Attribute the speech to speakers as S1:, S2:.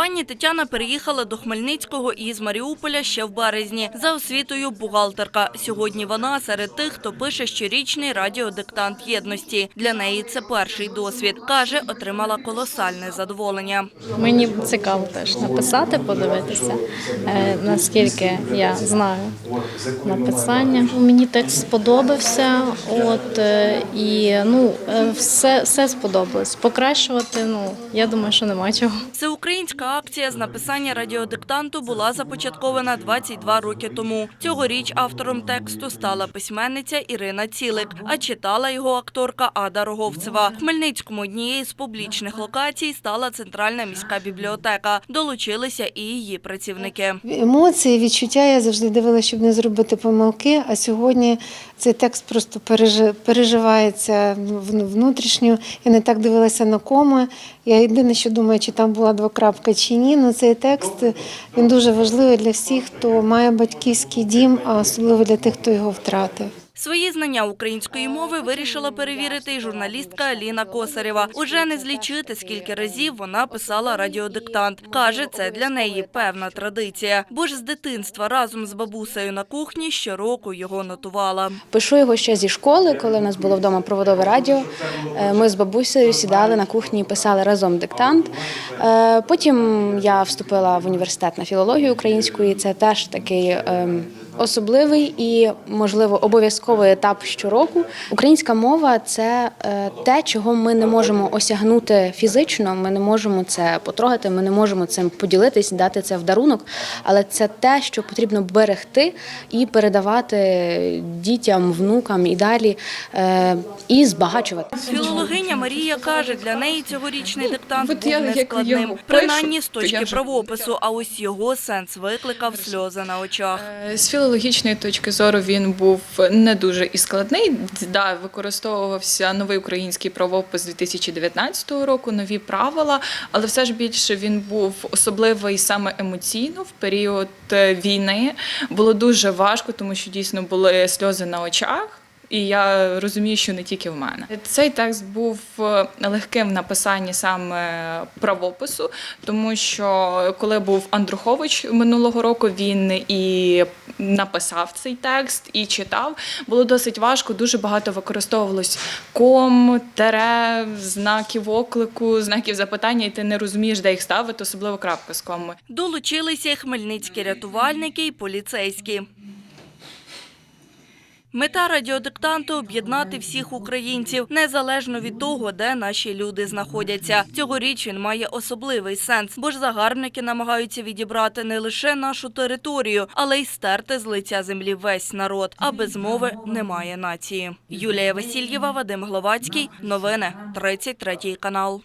S1: Пані Тетяна переїхала до Хмельницького із Маріуполя ще в березні. За освітою бухгалтерка. Сьогодні вона серед тих, хто пише щорічний радіодиктант єдності. Для неї це перший досвід. Каже, отримала колосальне задоволення.
S2: Мені цікаво теж написати, подивитися, е, наскільки я знаю написання. Мені текст сподобався, от е, і ну е, все, все сподобалось. Покращувати, ну я думаю, що нема чого.
S1: Акція з написання радіодиктанту була започаткована 22 роки тому. Цьогоріч автором тексту стала письменниця Ірина Цілик, а читала його акторка Ада Роговцева. В Хмельницькому однією з публічних локацій стала центральна міська бібліотека. Долучилися і її працівники.
S3: Емоції, відчуття я завжди дивилася, щоб не зробити помилки. А сьогодні цей текст просто пережи- переживається внутрішньо. Я не так дивилася на коми. Я єдине, що думаю, чи там була двокрапка чи ні. але цей текст він дуже важливий для всіх, хто має батьківський дім, а особливо для тих, хто його втратив.
S1: Свої знання української мови вирішила перевірити і журналістка Аліна Косарєва. Уже не злічити, скільки разів вона писала радіодиктант. Каже, це для неї певна традиція, бо ж з дитинства разом з бабусею на кухні щороку його нотувала.
S4: Пишу його ще зі школи, коли в нас було вдома проводове радіо. Е, Ми з бабусею сідали на кухні і писали разом диктант. Е, Потім я вступила в університет на філологію української. Це теж такий ем, особливий і, можливо, обов'язковий етап щороку. Українська мова це е, те, чого ми не можемо осягнути фізично. Ми не можемо це потрогати, ми не можемо цим поділитись, дати це в дарунок. Але це те, що потрібно берегти і передавати дітям, внукам і далі, е, і збагачувати.
S1: Філологиня Марія каже, для неї цьогорічний диктант
S5: От
S1: був
S5: я,
S1: нескладним, принаймні з точки правопису. А ось його сенс викликав сльози на очах.
S5: Філологічної точки зору він був не дуже і складний. Да, використовувався новий український правопис 2019 року, нові правила, але все ж більше він був особливий саме емоційно в період е, війни. Було дуже важко, тому що дійсно були сльози на очах. І я розумію, що не тільки в мене. Цей текст був е, легким в написанні саме правопису, тому що коли був Андрухович минулого року, він і написав цей текст і читав. Було досить важко, дуже багато використовувалось ком, тере, знаків оклику, знаків запитання, і ти не розумієш, де їх ставити, особливо крапка з комою.
S1: Долучилися хмельницькі рятувальники і поліцейські. Мета радіодиктанту – об'єднати всіх українців, незалежно від того, де наші люди знаходяться. Цьогоріч він має особливий сенс, бо ж загарбники намагаються відібрати не лише нашу територію, але й стерти з лиця землі весь народ. А без мови немає нації. Юлія Васильєва, Вадим Гловацький. Новини 33 канал.